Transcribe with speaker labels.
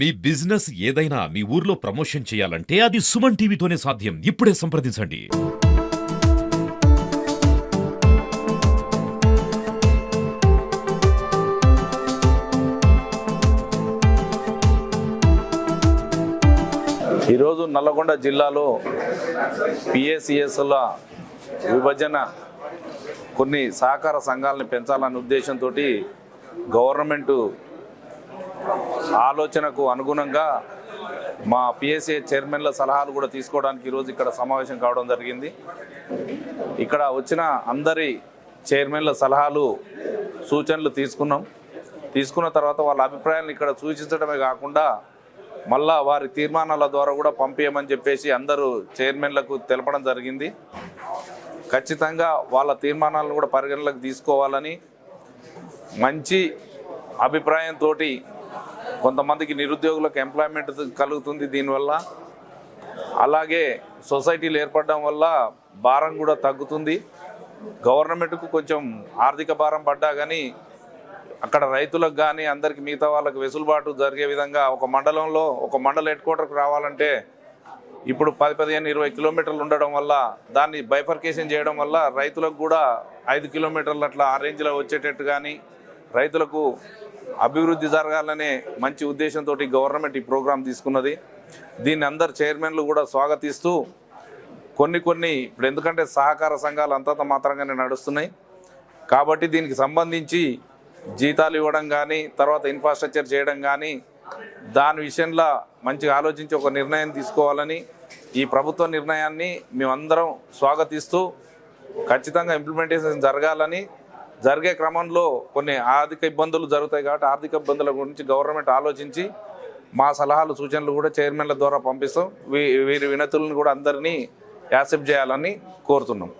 Speaker 1: మీ business ఏదైనా మీ ఊర్లో promotion చేయాలంటే అది సుమన్ టీవీతోనే సాధ్యం. ఇప్పుడే సంప్రదించండి.
Speaker 2: ఈరోజు నల్లగొండ జిల్లాలో పిఎస్సిఎస్ల విభజన కొన్ని సహకార సంఘాలను పెంచాలనే ఉద్దేశంతో గవర్నమెంటు ఆలోచనకు అనుగుణంగా మా పిఎస్ఏ చైర్మన్ల సలహాలు కూడా తీసుకోవడానికి ఈరోజు ఇక్కడ సమావేశం కావడం జరిగింది. ఇక్కడ వచ్చిన అందరి చైర్మన్ల సలహాలు సూచనలు తీసుకున్నాం. తీసుకున్న తర్వాత వాళ్ళ అభిప్రాయాలను ఇక్కడ సూచించడమే కాకుండా మళ్ళా వారి తీర్మానాల ద్వారా కూడా పంపించమని చెప్పేసి అందరూ చైర్మన్లకు తెలపడం జరిగింది. ఖచ్చితంగా వాళ్ళ తీర్మానాలను కూడా పరిగణలోకి తీసుకోవాలని మంచి అభిప్రాయంతో కొంతమందికి నిరుద్యోగులకు ఎంప్లాయ్మెంట్ కలుగుతుంది దీనివల్ల. అలాగే సొసైటీలు ఏర్పడడం వల్ల భారం కూడా తగ్గుతుంది. గవర్నమెంట్కు కొంచెం ఆర్థిక భారం పడ్డా కానీ అక్కడ రైతులకు కానీ అందరికి మిగతా వాళ్ళకి వెసులుబాటు జరిగే విధంగా ఒక మండలంలో ఒక మండల హెడ్ క్వార్టర్కు రావాలంటే ఇప్పుడు పది పదిహేను ఇరవై కిలోమీటర్లు ఉండడం వల్ల దాన్ని బైఫర్కేషన్ చేయడం వల్ల రైతులకు కూడా ఐదు కిలోమీటర్లు అట్లా ఆ రేంజ్లో వచ్చేటట్టు కానీ రైతులకు అభివృద్ధి జరగాలనే మంచి ఉద్దేశంతో గవర్నమెంట్ ఈ ప్రోగ్రాం తీసుకున్నది. దీన్ని అందరు చైర్మన్లు కూడా స్వాగతిస్తూ కొన్ని కొన్ని ఇప్పుడు ఎందుకంటే సహకార సంఘాలు అంతంత మాత్రంగానే నడుస్తున్నాయి. కాబట్టి దీనికి సంబంధించి జీతాలు ఇవ్వడం కానీ తర్వాత ఇన్ఫ్రాస్ట్రక్చర్ చేయడం కానీ దాని విషయంలో మంచిగా ఆలోచించి ఒక నిర్ణయం తీసుకోవాలని ఈ ప్రభుత్వ నిర్ణయాన్ని మేమందరం స్వాగతిస్తూ ఖచ్చితంగా ఇంప్లిమెంటేషన్ జరగాలని జరిగే క్రమంలో కొన్ని ఆర్థిక ఇబ్బందులు జరుగుతాయి కాబట్టి ఆర్థిక ఇబ్బందుల గురించి గవర్నమెంట్ ఆలోచించి మా సలహాలు సూచనలు కూడా చైర్మన్ల ద్వారా పంపిస్తాం. వీ వీరి వినతులను కూడా అందరినీ యాక్సెప్ట్ చేయాలని కోరుతున్నాం.